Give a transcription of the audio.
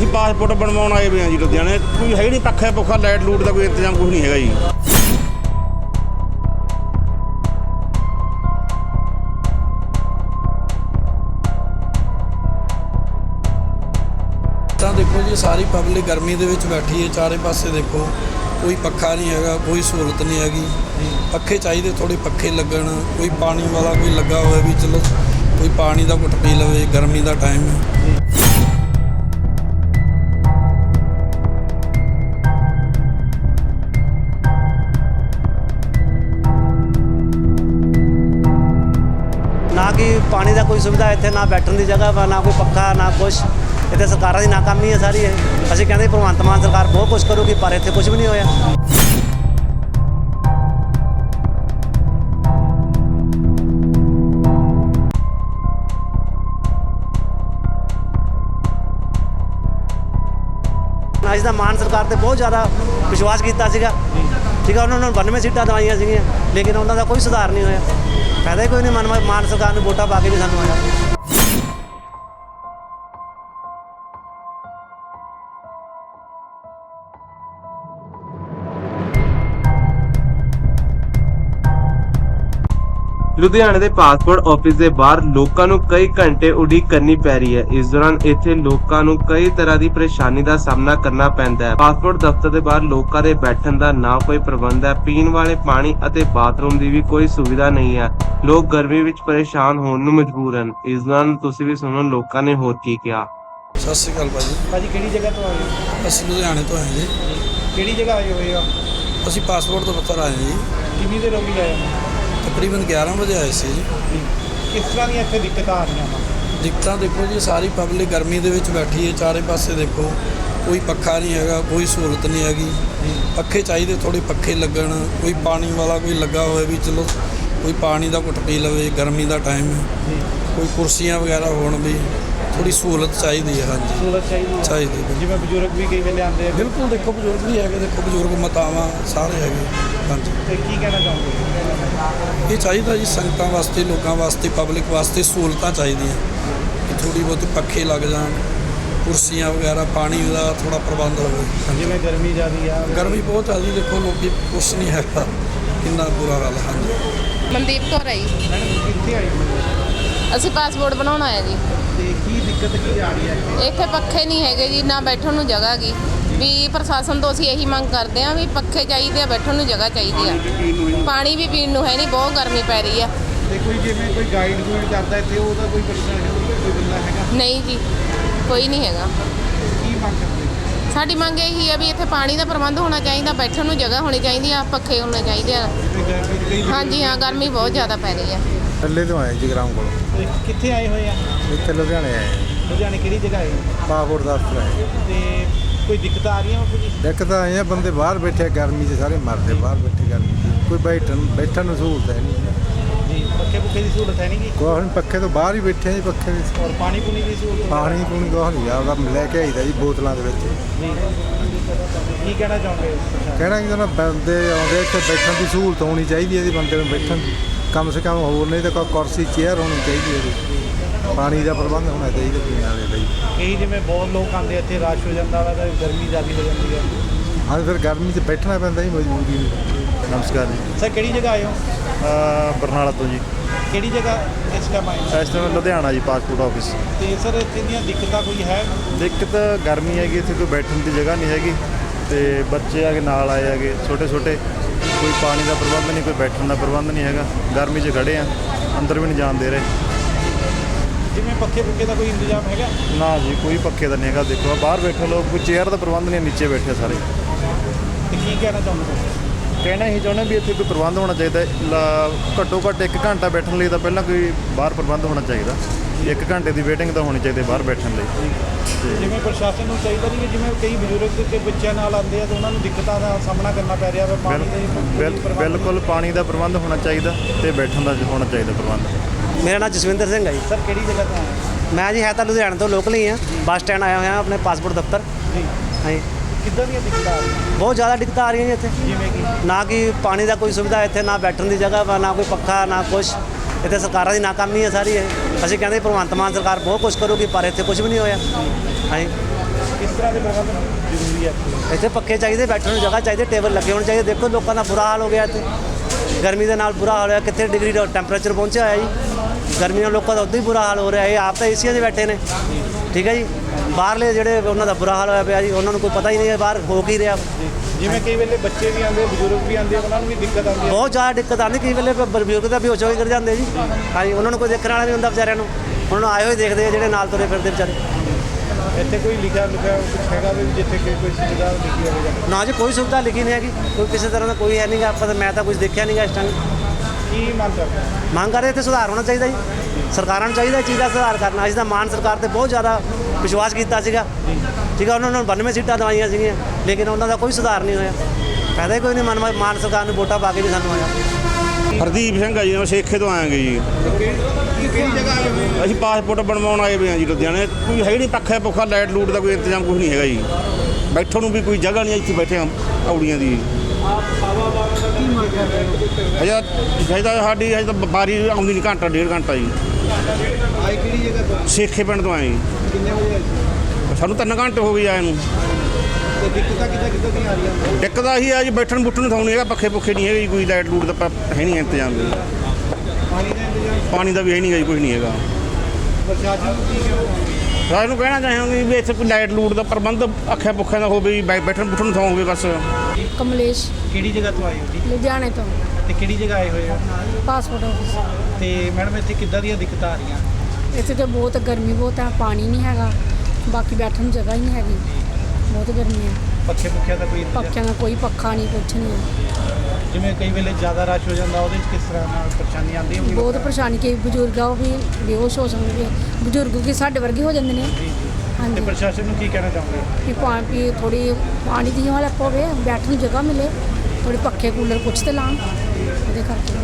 ਅਸੀਂ ਪਾਸਪੋਰਟ ਬਣਵਾਉਣ ਆਏ ਹੋਏ ਹਾਂ ਜੀ ਲੁਧਿਆਣੇ। ਕੋਈ ਹੈ ਨਹੀਂ ਪੱਖਾ ਪੁੱਖਾ ਲਾਈਟ ਲੂਟ ਦਾ ਕੋਈ ਇੰਤਜ਼ਾਮ ਕੁਝ ਨਹੀਂ ਹੈਗਾ ਜੀ। ਤਾਂ ਦੇਖੋ ਜੀ, ਸਾਰੀ ਪਬਲਿਕ ਗਰਮੀ ਦੇ ਵਿੱਚ ਬੈਠੀ ਹੈ, ਚਾਰੇ ਪਾਸੇ ਦੇਖੋ, ਕੋਈ ਪੱਖਾ ਨਹੀਂ ਹੈਗਾ, ਕੋਈ ਸਹੂਲਤ ਨਹੀਂ ਹੈਗੀ। ਪੱਖੇ ਚਾਹੀਦੇ ਥੋੜੇ ਪੱਖੇ ਲੱਗਣ, ਕੋਈ ਪਾਣੀ ਵਾਲਾ ਕੋਈ ਲੱਗਾ ਹੋਇਆ ਵੀ ਚਲੋ ਕੋਈ ਪਾਣੀ ਦਾ ਘੁੱਟ ਪੀ ਲਵੇ, ਗਰਮੀ ਦਾ ਟਾਈਮ ਹੈ। ਨਾ ਪਾਣੀ ਦਾ ਕੋਈ ਸੁਵਿਧਾ ਇੱਥੇ ਨਾ ਬੈਠਣ ਦੀ ਜਗ੍ਹਾ ਵਾ, ਨਾ ਕੋਈ ਪੱਖਾ, ਨਾ ਕੁਛ। ਇੱਥੇ ਸਰਕਾਰਾਂ ਦੀ ਨਾਕਾਮੀ ਹੈ ਸਾਰੀ ਇਹ। ਅਸੀਂ ਕਹਿੰਦੇ ਭਗਵੰਤ ਮਾਨ ਸਰਕਾਰ ਬਹੁਤ ਕੁਝ ਕਰੂਗੀ, ਪਰ ਇੱਥੇ ਕੁਝ ਵੀ ਨਹੀਂ ਹੋਇਆ। ਅੱਜ ਦਾ ਮਾਨ ਸਰਕਾਰ ਤੇ ਬਹੁਤ ਜ਼ਿਆਦਾ ਵਿਸ਼ਵਾਸ ਕੀਤਾ ਸੀਗਾ। ਠੀਕ ਹੈ ਉਹਨਾਂ ਨੂੰ 92 ਸੀਟਾਂ ਦਵਾਈਆਂ ਸੀਗੀਆਂ, ਲੇਕਿਨ ਉਹਨਾਂ ਦਾ ਕੋਈ ਸੁਧਾਰ ਨਹੀਂ ਹੋਇਆ। ਫਾਇਦਾ ਕੋਈ ਨਹੀਂ ਮਨ ਮਾਨ ਸਰਕਾਰ ਨੂੰ ਵੋਟਾਂ ਪਾ ਕੇ ਵੀ ਸਾਨੂੰ ਆਇਆ ਲੁਧਿਆਣੇ ਦੇ ਪਾਸਪੋਰਟ ਆਫਿਸ ਦੇ ਬਾਹਰ ਲੋਕਾਂ ਨੂੰ ਕਈ ਘੰਟੇ ਉਡੀਕ ਕਰਨੀ ਪੈ ਰਹੀ ਹੈ। ਇਸ ਦੌਰਾਨ ਇੱਥੇ ਲੋਕਾਂ ਨੂੰ ਕਈ ਤਰ੍ਹਾਂ ਦੀ ਪਰੇਸ਼ਾਨੀ ਦਾ ਸਾਹਮਣਾ ਕਰਨਾ ਪੈਂਦਾ ਹੈ। ਪਾਸਪੋਰਟ ਦਫ਼ਤਰ ਦੇ ਬਾਹਰ ਲੋਕਾਂ ਦੇ ਬੈਠਣ ਦਾ ਨਾ ਕੋਈ ਪ੍ਰਬੰਧ ਹੈ। ਪੀਣ ਵਾਲੇ ਪਾਣੀ ਅਤੇ ਬਾਥਰੂਮ ਦੀ ਵੀ ਕੋਈ ਸੁਵਿਧਾ ਨਹੀਂ ਹੈ। ਲੋਕ ਗਰਮੀ ਵਿੱਚ ਪਰੇਸ਼ਾਨ ਹੋਣ ਨੂੰ ਮਜਬੂਰ ਹਨ। ਇਸ ਦੌਰਾਨ ਤੁਸੀਂ ਵੀ ਸੁਣੋ ਲੋਕਾਂ ਨੇ ਹੋਰ ਕੀ ਕਿਹਾ। ਸਤਿ ਸ਼੍ਰੀ ਅਕਾਲ ਭਾਜੀ। ਭਾਜੀ ਕਿਹੜੀ ਜਗ੍ਹਾ ਤੋਂ ਆਏ ਹੋ? ਅਸੀਂ ਲੁਧਿਆਣੇ ਤੋਂ ਆਏ ਜੀ। ਕਿਹੜੀ ਜਗ੍ਹਾ ਆਏ ਹੋਏ ਆ ਅਸੀਂ ਪਾਸਪੋਰਟ ਤੋਂ ਪੱਤਰ ਆਏ ਜੀ। ਕਿੰਨੀ ਦੇਰ ਹੋ ਗਈ ਆਏ? ਤਕਰੀਬਨ 11 ਵਜੇ ਆਏ ਸੀ ਜੀ। ਕਿਸ ਤਰ੍ਹਾਂ ਦੀਆਂ ਇੱਥੇ ਦਿੱਕਤਾਂ ਆ ਰਹੀਆਂ ਵਾ? ਦਿੱਕਤਾਂ ਦੇਖੋ ਜੀ ਸਾਰੀ ਪਬਲਿਕ ਗਰਮੀ ਦੇ ਵਿੱਚ ਬੈਠੀ ਹੈ ਚਾਰੇ ਪਾਸੇ ਦੇਖੋ ਕੋਈ ਪੱਖਾ ਨਹੀਂ ਹੈਗਾ ਕੋਈ ਸਹੂਲਤ ਨਹੀਂ ਹੈਗੀ। ਪੱਖੇ ਚਾਹੀਦੇ ਥੋੜੇ ਪੱਖੇ ਲੱਗਣ ਕੋਈ ਪਾਣੀ ਵਾਲਾ ਕੋਈ ਲੱਗਾ ਹੋਇਆ ਵੀ ਚਲੋ ਕੋਈ ਪਾਣੀ ਦਾ ਘੁੱਟ ਪੀ ਲਵੇ ਗਰਮੀ ਦਾ ਟਾਈਮ ਹੈ। ਕੋਈ ਕੁਰਸੀਆਂ ਵਗੈਰਾ ਹੋਣ ਵੀ। ਥੋੜੀ ਸਹੂਲਤ ਚਾਹੀਦੀ ਹੈ ਹਾਂਜੀ। ਸਹੂਲਤ ਚਾਹੀਦੀ ਹੈ। ਚਾਹੀਦੀ ਹੈ। ਜਿਵੇਂ ਬਜ਼ੁਰਗ ਵੀ ਕਈ ਵੇਲੇ ਆਉਂਦੇ ਆ। ਬਿਲਕੁਲ ਦੇਖੋ ਬਜ਼ੁਰਗ ਵੀ ਹੈਗੇ ਦੇਖੋ ਬਜ਼ੁਰਗ ਮਾਤਾਵਾਂ ਸਾਰੇ ਹੈਗੇ ਹਾਂਜੀ। ਤੇ ਕੀ ਕਹਿਣਾ ਚਾਹੋਗੇ? ਇਹ ਚਾਹੀਦਾ ਜੀ ਸੰਗਤਾਂ ਵਾਸਤੇ ਲੋਕਾਂ ਵਾਸਤੇ ਪਬਲਿਕ ਵਾਸਤੇ ਸਹੂਲਤਾਂ ਚਾਹੀਦੀਆਂ। ਕਿ ਥੋੜੀ ਬਹੁਤ ਪੱਖੇ ਲੱਗ ਜਾਣ ਕੁਰਸੀਆਂ ਵਗੈਰਾ ਪਾਣੀ ਦਾ ਥੋੜਾ ਪ੍ਰਬੰਧ ਹੋਵੇ ਹਾਂਜੀ। ਜਿਵੇਂ ਗਰਮੀ ਜ਼ਿਆਦੀ ਆ। ਗਰਮੀ ਬਹੁਤ ਜ਼ਿਆਦੀ ਦੇਖੋ ਲੋਕੀ ਕੁਛ ਨਹੀਂ ਹੈਗਾ। ਕਿੰਨਾ ਬੁਰਾ ਹਾਲ ਹੈ ਹਾਂਜੀ। ਮਨਦੀਪ ਕੌਰ ਹੈ ਜੀ। ਮੈਡਮ ਕਿੱਥੇ ਆਏ ਹੋ? ਅਸੀਂ ਪਾਸਪੋਰਟ ਬਣਾਉਣ ਆਏ ਜੀ। ਤੇ ਕੀ ਦਿੱਕਤ ਕੀ ਆ ਰਹੀ ਹੈ ਇੱਥੇ? ਪੱਖੇ ਨਹੀਂ ਹੈਗੇ ਜੀ ਨਾ ਬੈਠਣ ਨੂੰ ਜਗ੍ਹਾ ਗੀ। ਵੀ ਪ੍ਰਸ਼ਾਸਨ ਤੋਂ ਅਸੀਂ ਇਹੀ ਮੰਗ ਕਰਦੇ ਹਾਂ ਵੀ ਪੱਖੇ ਚਾਹੀਦੇ ਆ ਬੈਠਣ ਨੂੰ ਜਗ੍ਹਾ ਚਾਹੀਦੀ ਆ। ਪਾਣੀ ਵੀ ਪੀਣ ਨੂੰ ਹੈ। ਨਹੀਂ ਬਹੁਤ ਗਰਮੀ ਪੈ ਰਹੀ ਆ। ਤੇ ਕੋਈ ਜਿਵੇਂ ਕੋਈ ਗਾਈਡ ਗੂਈਡ ਕਰਦਾ ਇੱਥੇ ਉਹਦਾ ਕੋਈ ਪਰਸਨ ਕੋਈ ਬੰਦਾ ਹੈਗਾ? ਨਹੀਂ ਜੀ ਕੋਈ ਨਹੀਂ ਹੈਗਾ। ਕੀ ਮੰਗ ਕਰਦੇ ਸਾਡੀ ਮੰਗ ਇਹੀ ਹੈ ਵੀ ਇੱਥੇ ਪਾਣੀ ਦਾ ਪ੍ਰਬੰਧ ਹੋਣਾ ਚਾਹੀਦਾ ਬੈਠਣ ਨੂੰ ਜਗ੍ਹਾ ਹੋਣੀ ਚਾਹੀਦੀ ਆ ਪੱਖੇ ਹੋਣੇ ਚਾਹੀਦੇ ਆ। ਕੋਈ ਗਰਮੀ ਕਈ ਹਾਂਜੀ ਹਾਂ ਗਰਮੀ ਬਹੁਤ ਜ਼ਿਆਦਾ ਪੈ ਰਹੀ ਆ। ਥੱਲੇ ਤੋਂ ਆਏ ਜੀ ਗਰਾਮ ਕੋਲੋਂ। ਕਿੱਥੇ ਆਏ ਹੋਏ ਆ? ਇੱਥੇ ਲੁਧਿਆਣੇ ਆਏ ਲੁਧਿਆਣੇ ਕਿਹੜੀ ਜਗ੍ਹਾ ਹੋ? ਪਾਸਪੋਰਟ ਦਫ਼ਤਰ ਆਏ ਤੇ ਕੋਈ ਦਿੱਕਤ ਆ ਰਹੀਆਂ ਬਾਪੂ ਜੀ ਦਿੱਕਤ ਆਏ ਆ ਬੰਦੇ ਬਾਹਰ ਬੈਠੇ ਆ, ਗਰਮੀ 'ਚ ਸਾਰੇ ਮਰਦੇ ਬਾਹਰ ਬੈਠੇ ਗਰਮੀ 'ਚ। ਕੋਈ ਬੈਠਣ ਬੈਠਣ ਨੂੰ ਸਹੂਲਤ ਹੈ ਨਹੀਂ। ਜੀ ਪੱਖੇ ਪੁੱਖੇ ਦੀ ਸਹੂਲਤ ਹੈ ਨਹੀਂ ਗੀ ਕੋਈ ਹੁਣ ਪੱਖੇ ਤੋਂ ਬਾਹਰ ਹੀ ਬੈਠੇ ਆ ਜੀ ਪੱਖੇ ਦੇ। ਔਰ ਪਾਣੀ ਪੂਣੀ ਦੀ ਸਹੂਲਤ ਪਾਣੀ ਪੂਣੀ ਕੋਹ ਨਹੀਂ ਆਉਂਦਾ ਲੈ ਕੇ ਆਈਦਾ ਜੀ ਬੋਤਲਾਂ ਦੇ ਵਿੱਚ। ਜੀ। ਕੀ ਕਹਿਣਾ ਚਾਹੋਗੇ ਕਹਿਣਾ ਕਿ ਜਦੋਂ ਬੰਦੇ ਆਉਂਦੇ ਇੱਥੇ ਬੈਠਣ ਦੀ ਸਹੂਲਤ ਹੋਣੀ ਚਾਹੀਦੀ ਹੈ ਜੀ ਬੰਦੇ ਨੂੰ ਬੈਠਣ ਦੀ। ਕਮ ਸੇ ਕਮ ਹੋਰ ਨਹੀਂ ਤਾਂ ਕੋਈ ਕੁਰਸੀ ਚੇਅਰ ਹੋਣੀ ਚਾਹੀਦੀ ਹੈ ਜੀ। ਪਾਣੀ ਦਾ ਪ੍ਰਬੰਧ ਹੋਣਾ ਚਾਹੀਦਾ ਪੀਣ ਵਾਲੇ ਲਈ। ਕਈ ਜਿਵੇਂ ਬਹੁਤ ਲੋਕ ਆਉਂਦੇ ਇੱਥੇ ਰਸ਼ ਹੋ ਜਾਂਦਾ ਵਾ ਤਾਂ ਗਰਮੀ ਜ਼ਿਆਦਾ ਹੋ ਜਾਂਦੀ ਹੈ ਹਾਂ ਫਿਰ ਗਰਮੀ 'ਚ ਬੈਠਣਾ ਪੈਂਦਾ ਜੀ ਮਜਬੂਰੀ ਨਮਸਕਾਰ ਜੀ। ਸਰ ਕਿਹੜੀ ਜਗ੍ਹਾ ਆਏ ਹੋ? ਬਰਨਾਲਾ ਤੋਂ ਜੀ। ਕਿਹੜੀ ਜਗ੍ਹਾ ਇਸ ਟਾਈਮ ਆਏ ਹੋ? ਇਸ ਟਾਈਮ ਲੁਧਿਆਣਾ ਜੀ ਪਾਸਪੋਰਟ ਆਫਿਸ। ਤੇ ਸਰ ਇੱਥੇ ਦੀਆਂ ਦਿੱਕਤਾਂ ਕੋਈ ਹੈ? ਦਿੱਕਤ ਗਰਮੀ ਹੈਗੀ ਇੱਥੇ ਕੋਈ ਬੈਠਣ ਦੀ ਜਗ੍ਹਾ ਨਹੀਂ ਹੈਗੀ। ਤੇ ਬੱਚੇ ਆ ਕੇ ਨਾਲ ਆਏ ਹੈਗੇ ਛੋਟੇ ਛੋਟੇ ਕੋਈ ਪਾਣੀ ਦਾ ਪ੍ਰਬੰਧ ਨਹੀਂ ਕੋਈ ਬੈਠਣ ਦਾ ਪ੍ਰਬੰਧ ਨਹੀਂ ਹੈਗਾ। ਗਰਮੀ 'ਚ ਖੜੇ ਆ ਅੰਦਰ ਵੀ ਨਹੀਂ ਜਾਣ ਦੇ ਰਹੇ। ਜਿਵੇਂ ਪੱਖੇ ਪੁੱਖੇ ਦਾ ਕੋਈ ਇੰਤਜ਼ਾਮ ਹੈਗਾ? ਨਾ ਜੀ ਕੋਈ ਪੱਖੇ ਦਾ ਨਹੀਂ ਹੈਗਾ ਦੇਖੋ ਆਹ ਬਾਹਰ ਬੈਠੇ ਲੋਕ ਕੋਈ ਚੇਅਰ ਦਾ ਪ੍ਰਬੰਧ ਨਹੀਂ ਨੀਚੇ ਬੈਠੇ ਸਾਰੇ। ਤੇ ਕੀ ਕਹਿਣਾ ਚਾਹੁੰਦੇ ਹੋ? ਕਹਿਣਾ ਹੀ ਚਾਹੁੰਦੇ ਵੀ ਇੱਥੇ ਕੋਈ ਪ੍ਰਬੰਧ ਹੋਣਾ ਚਾਹੀਦਾ ਲਾ- ਘੱਟੋ ਘੱਟ 1 ਘੰਟਾ ਬੈਠਣ ਲਈ ਤਾਂ ਪਹਿਲਾਂ ਕੋਈ ਬਾਹਰ ਪ੍ਰਬੰਧ ਹੋਣਾ ਚਾਹੀਦਾ। 1 ਘੰਟੇ ਦੀ ਵੇਟਿੰਗ ਤਾਂ ਹੋਣੀ ਚਾਹੀਦੀ ਬਾਹਰ ਬੈਠਣ ਲਈ। ਜਿਵੇਂ ਪ੍ਰਸ਼ਾਸਨ ਨੂੰ ਚਾਹੀਦਾ ਨਹੀਂ ਕਿ ਜਿਵੇਂ ਕਈ ਬਜ਼ੁਰਗ ਤੇ ਬੱਚਿਆਂ ਨਾਲ ਆਉਂਦੇ ਆ ਤਾਂ ਉਹਨਾਂ ਨੂੰ ਦਿੱਕਤਾਂ ਦਾ ਸਾਹਮਣਾ ਕਰਨਾ ਪੈ ਰਿਹਾ ਵਾ ਪਾਣੀ ਦੇ ਬਿਲ- ਬਿਲ- ਪ੍ਰਬੰਧ- ਬਿਲਕੁਲ ਪਾਣੀ ਦਾ ਪ੍ਰਬੰਧ ਹੋਣਾ ਚਾਹੀਦਾ ਤੇ ਬੈਠਣ ਦਾ ਹੋਣਾ ਚਾਹੀਦਾ ਪ੍ਰਬੰਧ। ਮੇਰਾ ਨਾਮ ਜਸਵਿੰਦਰ ਸਿੰਘ ਹੈ ਜੀ। ਸਰ ਕਿਹੜੀ ਜਗ੍ਹਾ ਤੋਂ ਆਏ? ਮੈਂ ਜੀ ਹੈ ਤਾਂ ਲੁਧਿਆਣੇ ਤੋਂ ਲੋਕਲ ਹੀ ਹਾਂ। ਬੱਸ ਸਟੈਂਡ ਆਇਆ ਹੋਇਆ ਆਪਣੇ ਪਾਸਪੋਰਟ ਦਫ਼ਤਰ। ਜੀ। ਹਾਂਜੀ। ਕਿੱਦਾਂ ਦੀਆਂ ਦਿੱਕਤਾਂ ਆ ਰਹੀਆਂ? ਬਹੁਤ ਜ਼ਿਆਦਾ ਦਿੱਕਤਾਂ ਆ ਰਹੀਆਂ ਜੀ ਇੱਥੇ। ਜਿਵੇਂ ਕਿ? ਨਾ ਕਿ ਪਾਣੀ ਦਾ ਕੋਈ ਸੁਵਿਧਾ ਇੱਥੇ ਨਾ ਬੈਠਣ ਦੀ ਜਗ੍ਹਾ ਵਾ ਨਾ ਕੋਈ ਪੱਖਾ ਨਾ ਕੁਛ। ਇੱਥੇ ਸਰਕਾਰਾਂ ਦੀ ਨਾਕਾਮੀ ਹੈ ਸਾਰੀ ਇਹ। ਅਸੀਂ ਕਹਿੰਦੇ ਭਗਵੰਤ ਮਾਨ ਸਰਕਾਰ ਬਹੁਤ ਕੁਝ ਕਰੂਗੀ ਪਰ ਇੱਥੇ ਕੁਝ ਵੀ ਨਹੀਂ ਹੋਇਆ। ਹਾਂਜੀ। ਕਿਸ ਤਰ੍ਹਾਂ ਦੇ ਪ੍ਰਬੰਧ ਜ਼ਰੂਰੀ ਹੈ ਇੱਥੇ? ਪੱਕੇ ਚਾਹੀਦੇ ਬੈਠਣ ਨੂੰ ਜਗ੍ਹਾ ਚਾਹੀਦੀ ਟੇਬਲ ਲੱਗੇ ਹੋਣੇ ਚਾਹੀਦੇ। ਦੇਖੋ ਲੋਕਾਂ ਦਾ ਬੁਰਾ ਹਾਲ ਹੋ ਗਿਆ ਇੱਥੇ। ਗਰਮੀ ਦੇ ਨਾਲ ਬੁਰਾ ਹਾਲ ਹੋਇਆ ਕਿੱਥੇ ਡਿਗਰੀ ਦਾ ਟੈਂਪਰੇਚਰ ਪਹੁੰਚਿਆ ਹੋਇਆ ਜੀ। ਗਰਮੀ ਨਾਲ ਲੋਕਾਂ ਦਾ ਉਦੋਂ ਹੀ ਬੁਰਾ ਹਾਲ ਹੋ ਰਿਹਾ ਇਹ ਆਪ ਤਾਂ ਏਸੀਆਂ 'ਚ ਬੈਠੇ ਨੇ। ਠੀਕ ਹੈ ਜੀ? ਬਾਹਰਲੇ ਜਿਹੜੇ ਉਹਨਾਂ ਦਾ ਬੁਰਾ ਹਾਲ ਹੋਇਆ ਪਿਆ ਜੀ ਉਹਨਾਂ ਨੂੰ ਕੋਈ ਪਤਾ ਹੀ ਨਹੀਂ ਹੈ ਬਾਹਰ ਹੋ ਕੀ ਰਿਹਾ। ਜਿਵੇਂ ਕਈ ਵੇਲੇ ਬੱਚੇ ਵੀ ਆਉਂਦੇ ਬਜ਼ੁਰਗ ਵੀ ਆਉਂਦੇ ਉਹਨਾਂ ਨੂੰ ਵੀ ਦਿੱਕਤ ਆਉਂਦੀ ਹੈ। ਬਹੁਤ ਜ਼ਿਆਦਾ ਦਿੱਕਤ ਆਉਂਦੀ ਕਈ ਵੇਲੇ ਬਜ਼ੁਰਗ ਦਾ ਬੇਹੋਸ਼ ਹੋ ਕੇ ਗਿਰ ਜਾਂਦੇ ਜੀ। ਹਾਂਜੀ ਉਹਨਾਂ ਨੂੰ ਕੋਈ ਦੇਖਣ ਵਾਲਾ ਨਹੀਂ ਹੁੰਦਾ ਵਿਚਾਰਿਆਂ ਨੂੰ। ਉਹਨਾਂ ਨੂੰ ਆਏ ਹੋਏ ਦੇਖਦੇ ਆ ਜਿਹੜੇ ਨਾਲ ਤੁਰੇ ਫਿਰਦੇ ਵਿਚਾਰੇ। ਇੱਥੇ ਕੋਈ ਲਿਖਿਆ ਲਿਖਿਆ ਕੁਝ ਹੈਗਾ ਵੀ ਜਿੱਥੇ ਕਿ ਕੋਈ ਸੁਵਿਧਾ ਲਿਖੀ ਹੋਵੇ ਨਾ ਜੀ ਕੋਈ ਸੁਵਿਧਾ ਲਿਖੀ ਨਹੀਂ ਹੈਗੀ ਕੋਈ ਕਿਸੇ ਤਰ੍ਹਾਂ ਦਾ ਕੋਈ ਹੈ ਨਹੀਂਗਾ ਆਪਾਂ ਤਾਂ ਮੈਂ ਤਾਂ ਕੁਝ ਦੇਖਿਆ ਨਹੀਂਗਾ ਇਸ ਟਾਈਮ ਕੀ ਮੰਗ ਕਰਦੇ ਹੋ? ਮੰਗ ਕਰ ਰਹੇ ਤੇ ਸੁਧਾਰ ਹੋਣਾ ਚਾਹੀਦਾ ਜੀ। ਸਰਕਾਰਾਂ ਨੂੰ ਚਾਹੀਦਾ ਇਹ ਚੀਜ਼ ਦਾ ਸੁਧਾਰ ਕਰਨਾ। ਅਸੀਂ ਤਾਂ ਮਾਨ ਸਰਕਾਰ ਤੇ ਬਹੁਤ ਜ਼ਿਆਦਾ ਵਿਸ਼ਵਾਸ ਕੀਤਾ ਸੀਗਾ। ਠੀਕ ਆ ਉਹਨਾਂ ਨੂੰ 92 ਸੀਟਾਂ ਦਵਾਈਆਂ ਸੀਗੀਆਂ ਲੇਕਿਨ ਉਹਨਾਂ ਦਾ ਕੋਈ ਸੁਧਾਰ ਨਹੀਂ ਹੋਇਆ। ਫਾਇਦਾ ਹੀ ਕੋਈ ਨਹੀਂ ਮਨ ਮਾਨ ਸਰਕਾਰ ਨੂੰ ਵੋਟਾਂ ਪਾ ਕੇ ਵੀ ਸਾਨੂੰ ਆਇਆ। ਹਰਦੀਪ ਸਿੰਘ ਆ ਜੀ ਮੈਂ ਸੇਖੇ ਤੋਂ ਆਇਆਂਗੇ ਜੀ। ਅਸੀਂ ਪਾਸਪੋਰਟ ਬਣਵਾਉਣ ਆਏ ਹੋਏ ਆ ਜੀ ਲੁਧਿਆਣੇ। ਕੋਈ ਹੈ ਨਹੀਂ ਪੱਖਾ ਪੁੱਖਾ ਲਾਈਟ ਲੂਟ ਦਾ ਕੋਈ ਇੰਤਜ਼ਾਮ ਕੁਝ ਨਹੀਂ ਹੈਗਾ ਜੀ। ਬੈਠਣ ਨੂੰ ਵੀ ਕੋਈ ਜਗ੍ਹਾ ਨਹੀਂ ਇੱਥੇ ਬੈਠੇ ਆ ਔੜੀਆਂ ਦੀ। ਅਜਾ ਜਿਹਦਾ ਸਾਡੀ ਅਜੇ ਤਾਂ ਬਾਰੀ ਆਉਂਦੀ ਨਹੀਂ ਘੰਟਾ, ਡੇਢ ਘੰਟਾ ਜੀ। ਆਏ ਕਿਹੜੀ ਜਗ੍ਹਾ ਤੋਂ ਸੇਖੇ ਪਿੰਡ ਤੋਂ ਆਏ ਜੀ। ਕਿੰਨੇ ਵਜੇ ਸਾਨੂੰ ਤਿੰਨ ਘੰਟੇ ਹੋ ਗਏ ਆਏ ਨੂੰ। ਤੇ ਦਿੱਕਤਾਂ ਕਿੱਦਾਂ ਕਿੱਦਾਂ ਦੀਆਂ ਆ ਰਹੀਆਂ? ਦਿੱਕਤ ਆਹੀ ਆ ਜੀ ਬੈਠਣ ਬੁੱਠਣ ਨੂੰ ਥਾਉ ਨਹੀਂ ਹੈਗਾ ਪੱਖੇ ਪੁੱਖੇ ਨਹੀਂ ਹੈਗੇ ਜੀ ਕੋਈ ਲਾਈਟ ਲੂਟ ਦਾ ਪ- ਹੈ ਨਹੀਂ ਇੰਤਜ਼ਾਮ ਜੀ ਪਾਣੀ ਦਾ ਇੰਤਜ਼ਾਮ? ਪਾਣੀ ਦਾ ਵੀ ਹੈ ਨਹੀਂ ਜੀ ਕੁਝ ਨਹੀਂ ਹੈਗਾ। ਪ੍ਰਸ਼ਾਸਨ ਨੂੰ ਕੀ ਕਹਿਣਾ ਰਾਜ ਨੂੰ ਕਹਿਣਾ ਚਾਹਾਂਗੇ ਵੀ ਇੱਥੇ ਕੋਈ ਲਾਈਟ ਲੂਟ ਦਾ ਪ੍ਰਬੰਧ ਅੱਖਾਂ ਪੁੱਖਾਂ ਦਾ ਹੋਵੇ ਜੀ ਬੈ- ਬੈਠਣ ਬੁੱਠਣ ਨੂੰ ਥਾਂ ਹੋਵੇ ਬਸ। ਕਮਲੇਸ਼। ਕਿਹੜੀ ਜਗ੍ਹਾ ਤੋਂ ਆਏ ਹੋ ਜੀ? ਲੁਧਿਆਣੇ ਤੋਂ। ਤੇ ਕਿਹੜੀ ਜਗ੍ਹਾ ਆਏ ਹੋਏ ਹੋ? ਪਾਸਪੋਰਟ ਆਫਿਸ ਤੇ ਮੈਡਮ ਇੱਥੇ ਕਿੱਦਾਂ ਦੀਆਂ ਦਿੱਕਤਾਂ ਆ ਰਹੀਆਂ? ਇੱਥੇ ਤੇ ਬਹੁਤ ਗਰਮੀ ਬਹੁਤ ਹੈ ਪਾਣੀ ਨਹੀਂ ਹੈਗਾ ਬਾਕੀ ਬੈਠਣ ਨੂੰ ਜਗ੍ਹਾ ਹੀ ਨਹੀਂ ਹੈਗੀ। ਬਹੁਤ ਗਰਮੀ ਹੈ। ਪੱਖੇ ਪੁੱਖਿਆਂ ਦਾ ਕੋਈ ਇੰਤਜ਼ਾਮ? ਪੱਕਿਆਂ ਦਾ ਕੋਈ ਪੱਖਾ ਨਹੀਂ ਕੁਛ ਨਹੀਂ। ਹੈ ਜਿਵੇਂ ਕਈ ਵੇਲੇ ਜ਼ਿਆਦਾ ਰਸ਼ ਹੋ ਜਾਂਦਾ ਉਹਦੇ ਵਿੱਚ ਕਿਸ ਤਰ੍ਹਾਂ ਨਾਲ ਪਰੇਸ਼ਾਨੀ ਆਉਂਦੀ ਹੋਊਗੀ ਬਹੁਤ ਪਰੇਸ਼ਾਨੀ ਕਈ ਬਜ਼ੁਰਗ ਆ ਉਹ ਵੀ ਬੇਹੋਸ਼ ਹੋ ਜਾਂਦੇ ਬਜ਼ੁਰਗ ਕਿ ਸਾਡੇ ਵਰਗੇ ਹੋ ਜਾਂਦੇ ਨੇ। ਤੇ ਹਾਂਜੀ। ਪ੍ਰਸ਼ਾਸਨ ਨੂੰ ਕੀ ਕਹਿਣਾ ਚਾਹੋਗੇ? ਕਿ ਪਾਣੀ ਪੀ ਥੋੜੀ ਪਾਣੀ ਦੀ ਹਾਲਤ ਹੋਵੇ ਬੈਠਣ ਨੂੰ ਜਗ੍ਹਾ ਮਿਲੇ ਥੋੜੀ ਪੱਖੇ ਕੂਲਰ ਕੁਛ ਤੇ ਲਾਉਣ ਉਹਦੇ ਕਰਕੇ।